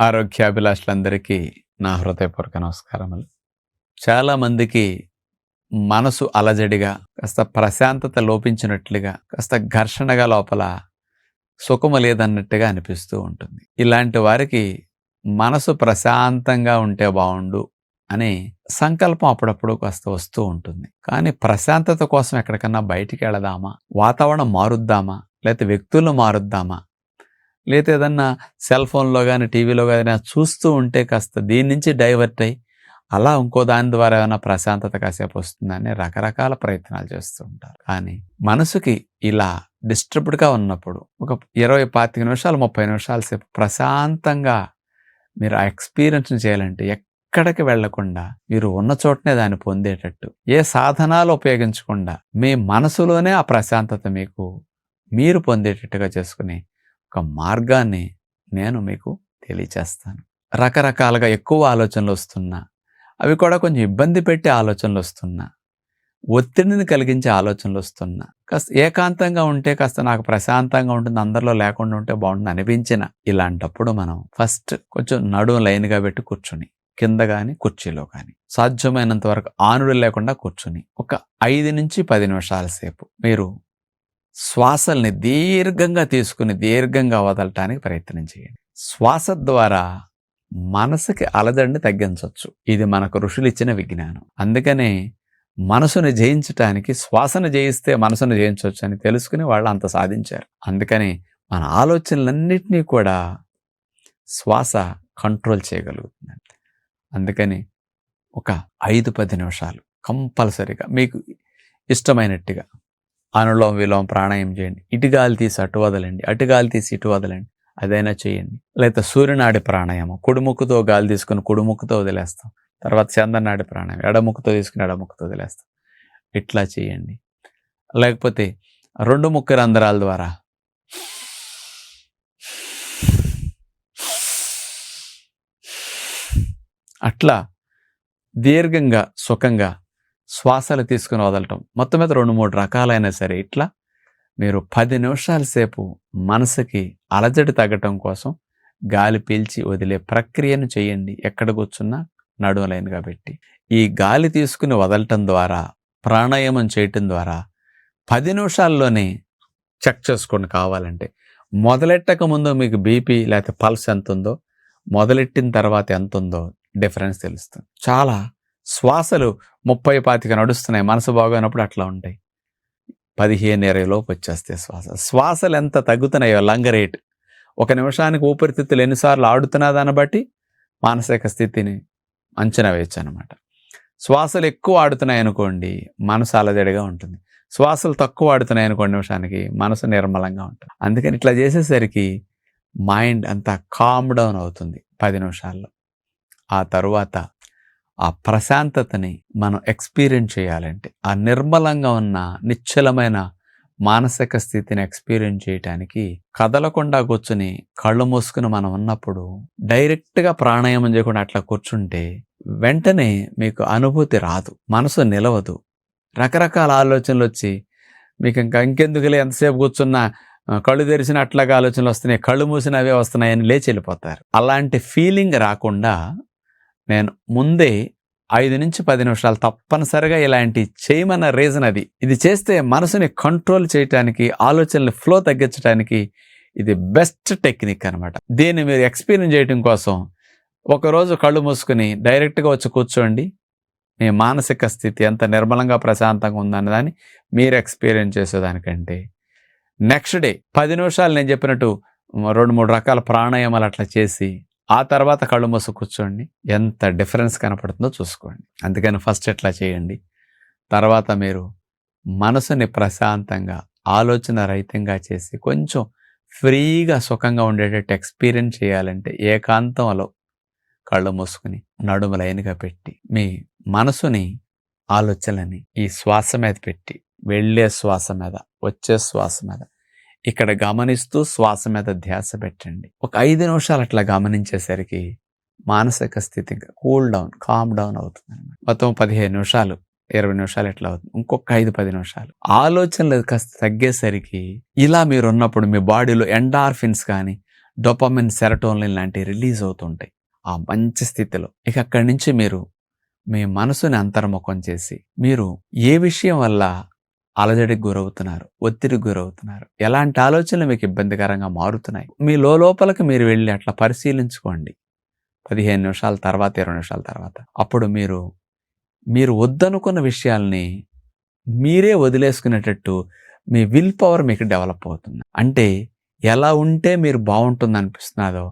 ఆరోగ్యాభిలాషులందరికీ నా హృదయపూర్వక నమస్కారములు. చాలామందికి మనసు అలజడిగా కాస్త ప్రశాంతత లోపించినట్లుగా కాస్త ఘర్షణగా లోపల సుఖము లేదన్నట్టుగా అనిపిస్తూ ఉంటుంది. ఇలాంటి వారికి మనసు ప్రశాంతంగా ఉంటే బాగుండు అనే సంకల్పం అప్పుడప్పుడు కాస్త వస్తూ ఉంటుంది. కానీ ప్రశాంతత కోసం ఎక్కడికన్నా బయటికి వెళదామా? వాతావరణం మారుద్దామా? లేకపోతే వ్యక్తులు మారుద్దామా? లేదా ఏదన్నా సెల్ ఫోన్లో కానీ టీవీలో కానీ చూస్తూ ఉంటే కాస్త దీని నుంచి డైవర్ట్ అయ్యి అలా ఇంకో దాని ద్వారా ఏమైనా ప్రశాంతత కాసేపు వస్తుందని రకరకాల ప్రయత్నాలు చేస్తూ ఉంటారు. కానీ మనసుకి ఇలా డిస్టర్బ్డ్గా ఉన్నప్పుడు ఒక ఇరవై పాతిక నిమిషాలు ముప్పై నిమిషాల సేపు ప్రశాంతంగా మీరు ఆ ఎక్స్పీరియన్స్ని చేయాలంటే ఎక్కడికి వెళ్ళకుండా మీరు ఉన్న చోటనే దాన్ని పొందేటట్టు ఏ సాధనాలు ఉపయోగించకుండా మీ మనసులోనే ఆ ప్రశాంతత మీకు మీరు పొందేటట్టుగా చేసుకుని ఒక మార్గాన్ని నేను మీకు తెలియచేస్తాను. రకరకాలుగా ఎక్కువ ఆలోచనలు వస్తున్నా అవి కూడా కొంచెం ఇబ్బంది పెట్టే ఆలోచనలు వస్తున్నా ఒత్తిడిని కలిగించే ఆలోచనలు వస్తున్నా కాస్త ఏకాంతంగా ఉంటే కాస్త నాకు ప్రశాంతంగా ఉంటుంది అందరిలో లేకుండా ఉంటే బాగుంటుంది అనిపించిన ఇలాంటప్పుడు మనం ఫస్ట్ కొంచెం నడుము లైన్గా పెట్టి కూర్చుని కింద కానీ కుర్చీలో కానీ సాధ్యమైనంత వరకు ఆనుడు లేకుండా కూర్చుని ఒక ఐదు నుంచి పది నిమిషాల సేపు మీరు శ్వాసల్ని దీర్ఘంగా తీసుకుని దీర్ఘంగా వదలటానికి ప్రయత్నం చేయండి. శ్వాస ద్వారా మనసుకి అలజడిని తగ్గించవచ్చు. ఇది మనకు ఋషులు ఇచ్చిన విజ్ఞానం. అందుకనే మనసును జయించటానికి శ్వాసను జయిస్తే మనసును జయించవచ్చు అని తెలుసుకుని వాళ్ళు అంత సాధించారు. అందుకని మన ఆలోచనలన్నింటినీ కూడా శ్వాస కంట్రోల్ చేయగలుగుతుంది అందుకని ఒక ఐదు పది నిమిషాలు కంపల్సరీగా మీకు ఇష్టమైనట్టుగా అనులోం విలోం ప్రాణాయం చేయండి. ఇటుగాలి తీసి అటు వదలండి. అటు గాలి తీసి ఇటు వదలండి. అదైనా చేయండి. లేదా సూర్యనాడి ప్రాణాయామం. కుడిముక్కుతో గాలి తీసుకుని కుడిముక్కుతో వదిలేస్తాం. తర్వాత చందనాడి ప్రాణాయామం. ఎడముక్కుతో తీసుకుని ఎడముక్కుతో వదిలేస్తాం. ఇట్లా చేయండి. లేకపోతే రెండు ముక్క రంధ్రాల ద్వారా అట్లా దీర్ఘంగా సుఖంగా శ్వాసలు తీసుకుని వదలటం. మొత్తం మీద రెండు మూడు రకాలైనా సరే ఇట్లా మీరు పది నిమిషాల సేపు మనసుకి అలజడి తగ్గటం కోసం గాలి పీల్చి వదిలే ప్రక్రియను చేయండి. ఎక్కడ కూర్చున్నా నడుము లైన్గా పెట్టి. ఈ గాలి తీసుకుని వదలటం ద్వారా ప్రాణాయామం చేయటం ద్వారా పది నిమిషాల్లోనే చెక్ చేసుకోండి కావాలంటే మొదలెట్టక ముందు మీకు బీపీ లేకపోతే పల్స్ ఎంత ఉందో మొదలెట్టిన తర్వాత ఎంత ఉందో డిఫరెన్స్ తెలుస్తుంది. చాలా శ్వాసలు ముప్పై పాతిక నడుస్తున్నాయి. మనసు బాగోనప్పుడు అట్లా ఉంటాయి. పదిహేను ఇరవై లోపు వచ్చేస్తాయి శ్వాస. శ్వాసలు ఎంత తగ్గుతున్నాయో లంగ్ రేట్. ఒక నిమిషానికి ఊపిరితిత్తులు ఎన్నిసార్లు ఆడుతున్నా దాన్ని బట్టి మానసిక స్థితిని అంచనా వేయచ్చు అనమాట శ్వాసలు ఎక్కువ ఆడుతున్నాయి అనుకోండి మనసు అలజడిగా ఉంటుంది. శ్వాసలు తక్కువ ఆడుతున్నాయి అనుకోండి నిమిషానికి మనసు నిర్మలంగా ఉంటుంది. అందుకని ఇట్లా చేసేసరికి మైండ్ అంతా కామ్ డౌన్ అవుతుంది పది నిమిషాల్లో. ఆ తరువాత ఆ ప్రశాంతతని మనం ఎక్స్పీరియన్స్ చేయాలంటే ఆ నిర్మలంగా ఉన్న నిశ్చలమైన మానసిక స్థితిని ఎక్స్పీరియన్స్ చేయటానికి కదలకుండా కూర్చుని కళ్ళు మూసుకుని మనం ఉన్నప్పుడు డైరెక్ట్గా ప్రాణాయామం చేయకుండా అట్లా కూర్చుంటే వెంటనే మీకు అనుభూతి రాదు మనసు నిలవదు. రకరకాల ఆలోచనలు వచ్చి మీకు ఇంకా ఇంకెందుకులే ఎంతసేపు కూర్చున్నా కళ్ళు తెరిచిన అట్లాగా ఆలోచనలు వస్తున్నాయి కళ్ళు మూసిన అవే వస్తున్నాయని లేచి వెళ్ళిపోతారు. అలాంటి ఫీలింగ్ రాకుండా నేను ముందే ఐదు నుంచి పది నిమిషాలు తప్పనిసరిగా ఇలాంటి చేయమన్న రీజన్ అది. ఇది చేస్తే మనసుని కంట్రోల్ చేయటానికి ఆలోచనలు ఫ్లో తగ్గించడానికి ఇది బెస్ట్ టెక్నిక్ అనమాట దీన్ని మీరు ఎక్స్పీరియన్స్ చేయడం కోసం ఒకరోజు కళ్ళు మూసుకుని డైరెక్ట్గా వచ్చి కూర్చోండి. మీ మానసిక స్థితి ఎంత నిర్మలంగా ప్రశాంతంగా ఉందన్న దాన్ని మీరు ఎక్స్పీరియన్స్ చేసేదానికంటే. నెక్స్ట్ డే పది నిమిషాలు నేను చెప్పినట్టు రెండు మూడు రకాల ప్రాణాయామాలు అట్లా చేసి ఆ తర్వాత కళ్ళు మూసు కూర్చోండి. ఎంత డిఫరెన్స్ కనపడుతుందో చూసుకోండి. అందుకని ఫస్ట్ ఎట్లా చేయండి? తర్వాత మీరు మనసుని ప్రశాంతంగా ఆలోచన రహితంగా చేసి కొంచెం ఫ్రీగా సుఖంగా ఉండేటట్టు ఎక్స్పీరియన్స్ చేయాలంటే ఏకాంతంలో కళ్ళు మూసుకుని నడుము లైన్గా పెట్టి మీ మనసుని ఆలోచనలని ఈ శ్వాస మీద పెట్టి వెళ్ళే శ్వాస మీద వచ్చే శ్వాస మీద ఇక్కడ గమనిస్తూ శ్వాస మీద ధ్యాస పెట్టండి. ఒక ఐదు నిమిషాలు అట్లా గమనించేసరికి మానసిక స్థితి కూల్ డౌన్ కామ్ డౌన్ అవుతుంది అనమాట మొత్తం పదిహేను నిమిషాలు ఇరవై నిమిషాలు ఎట్లా అవుతుంది? ఇంకొక ఐదు పది నిమిషాలు. ఆలోచనలు కాస్త తగ్గేసరికి ఇలా మీరు ఉన్నప్పుడు మీ బాడీలో ఎండార్ఫిన్స్ కానీ డొపమిన్ సెరటోన్లిన్ లాంటివి రిలీజ్ అవుతుంటాయి. ఆ మంచి స్థితిలో ఇక అక్కడి నుంచి మీరు మీ మనసుని అంతర్ముఖం చేసి మీరు ఏ విషయం వల్ల అలజడికి గురవుతున్నారు ఒత్తిడికి గురవుతున్నారు. ఎలాంటి ఆలోచనలు మీకు ఇబ్బందికరంగా మారుతున్నాయి? మీ లోపలికి మీరు వెళ్ళి అట్లా పరిశీలించుకోండి. పదిహేను నిమిషాల తర్వాత ఇరవై నిమిషాల తర్వాత. అప్పుడు మీరు మీరు వద్దనుకున్న విషయాల్ని మీరే వదిలేసుకునేటట్టు మీ విల్ పవర్ మీకు డెవలప్ అవుతుంది. అంటే ఎలా ఉంటే మీరు బాగుంటుంది అనిపిస్తున్నదో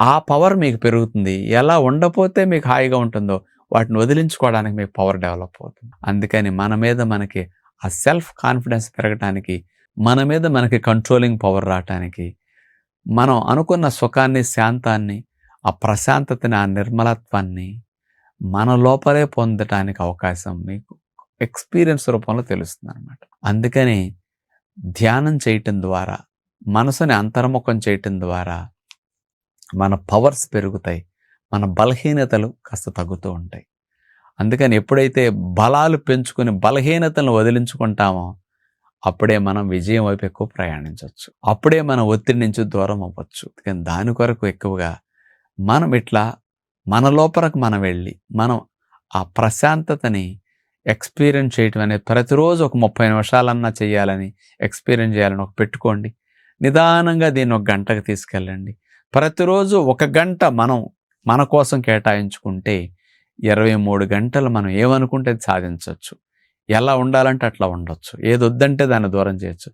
ఆ పవర్ మీకు పెరుగుతుంది. ఎలా ఉండపోతే మీకు హాయిగా ఉంటుందో వాటిని వదిలించుకోవడానికి మీకు పవర్ డెవలప్ అవుతుంది. అందుకని మన మీద మనకి ఆ సెల్ఫ్ కాన్ఫిడెన్స్ పెరగటానికి మన మీద మనకి కంట్రోలింగ్ పవర్ రావటానికి మనం అనుకున్న సుఖాన్ని శాంతాన్ని ఆ ప్రశాంతతని ఆ నిర్మలత్వాన్ని మన లోపలే పొందటానికి అవకాశం మీకు ఎక్స్పీరియన్స్ రూపంలో తెలుస్తుంది అనమాట అందుకని ధ్యానం చేయటం ద్వారా మనసుని అంతర్ముఖం చేయటం ద్వారా మన పవర్స్ పెరుగుతాయి మన బలహీనతలు కాస్త తగ్గుతూ ఉంటాయి. అందుకని ఎప్పుడైతే బలాలు పెంచుకొని బలహీనతలను వదిలించుకుంటామో అప్పుడే మనం విజయం వైపు ఎక్కువ ప్రయాణించవచ్చు. అప్పుడే మనం ఒత్తిడి నుంచి దూరం అవ్వచ్చు. కానీ దాని కొరకు ఎక్కువగా మనం ఇట్లా మన లోపలకు మనం వెళ్ళి మనం ఆ ప్రశాంతతని ఎక్స్పీరియన్స్ చేయటం అనేది ప్రతిరోజు ఒక ముప్పై నిమిషాలన్నా చేయాలని ఎక్స్పీరియన్స్ చేయాలని ఒక పెట్టుకోండి. నిదానంగా దీన్ని ఒక గంటకు తీసుకెళ్ళండి. ప్రతిరోజు ఒక గంట మనం మన కోసం కేటాయించుకుంటే ఇరవై మూడు గంటలు మనం ఏమనుకుంటే అది సాధించవచ్చు ఎలా ఉండాలంటే అట్లా ఉండొచ్చు. ఏది వద్దంటే దాన్ని దూరం చేయొచ్చు.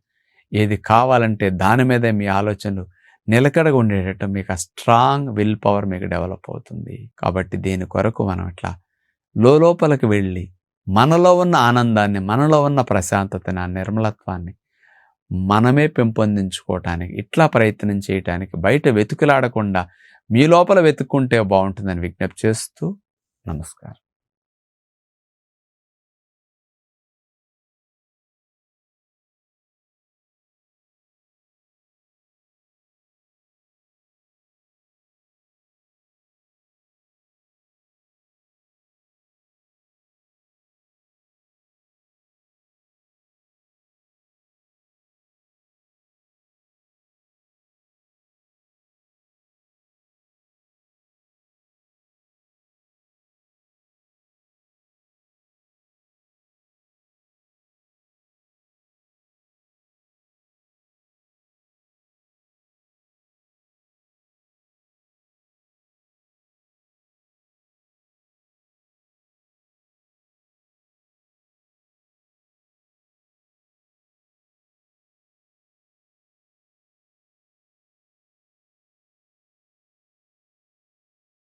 ఏది కావాలంటే దాని మీదే మీ ఆలోచనలు నిలకడగా ఉండేటట్టు మీకు ఆ స్ట్రాంగ్ విల్ పవర్ మీకు డెవలప్ అవుతుంది. కాబట్టి దీని కొరకు మనం ఇట్లా లోపలికి వెళ్ళి మనలో ఉన్న ఆనందాన్ని మనలో ఉన్న ప్రశాంతతని ఆ నిర్మలత్వాన్ని మనమే పెంపొందించుకోవటానికి ఇట్లా ప్రయత్నం చేయటానికి బయట వెతుకులాడకుండా మీ లోపల వెతుక్కుంటే బాగుంటుందని విజ్ఞప్తి చేస్తూ నమస్కారం